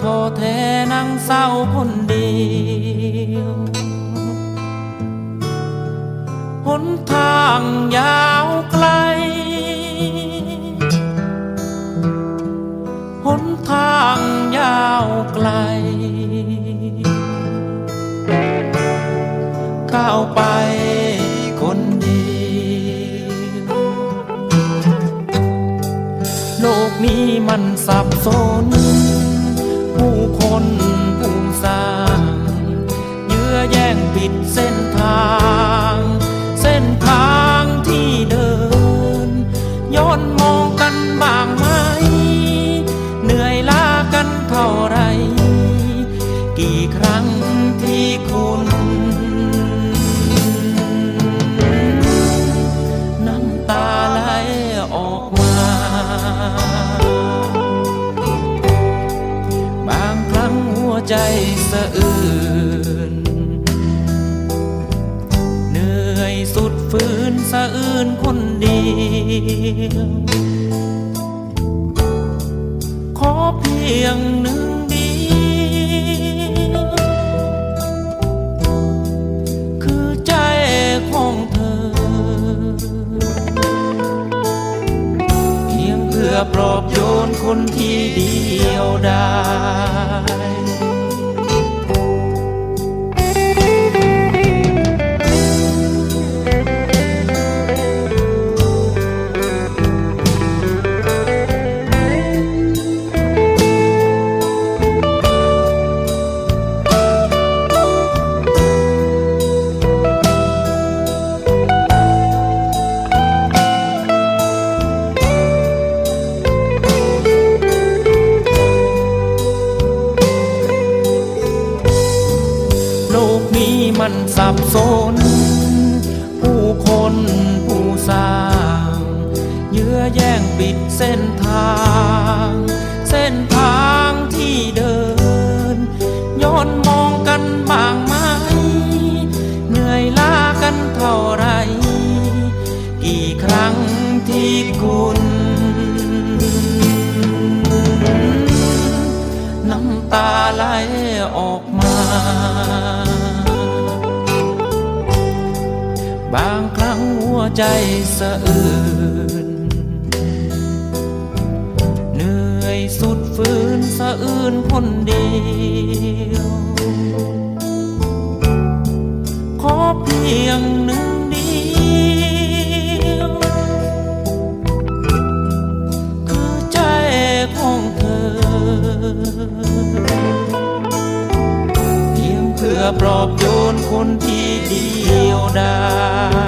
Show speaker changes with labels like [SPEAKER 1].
[SPEAKER 1] เศร้าคนเดียวหนทางยาวไกลหนทางยาวไกล ก้าวไปคนเดียวโลกนี้มันสับสน ออกมา บางครั้งหัวใจสะอื้นเหนื่อยสุดฝืนสะอื้นคนเดียว ขอเพียงหนึ่ง ปลอบโยนคนที่เดียวได้ มันสับสน ผู้คนผู้สร้างเยื้อแย่งปิดเส้นทาง เส้นทางที่เดิน ย้อนมองกันบางไหมเหนื่อยล้ากันเท่าไหรกี่ครั้งที่คุณน้ำตาไหลออกมาางครั้งหัวใจสะอื้นเหนื่อยสุดฝืนสะอื้นคนเดียว ขอเพียงหนึ่งเดียว คือใจของเธอ เพียงเพื่อปลอบโยนคนที่เดียวได้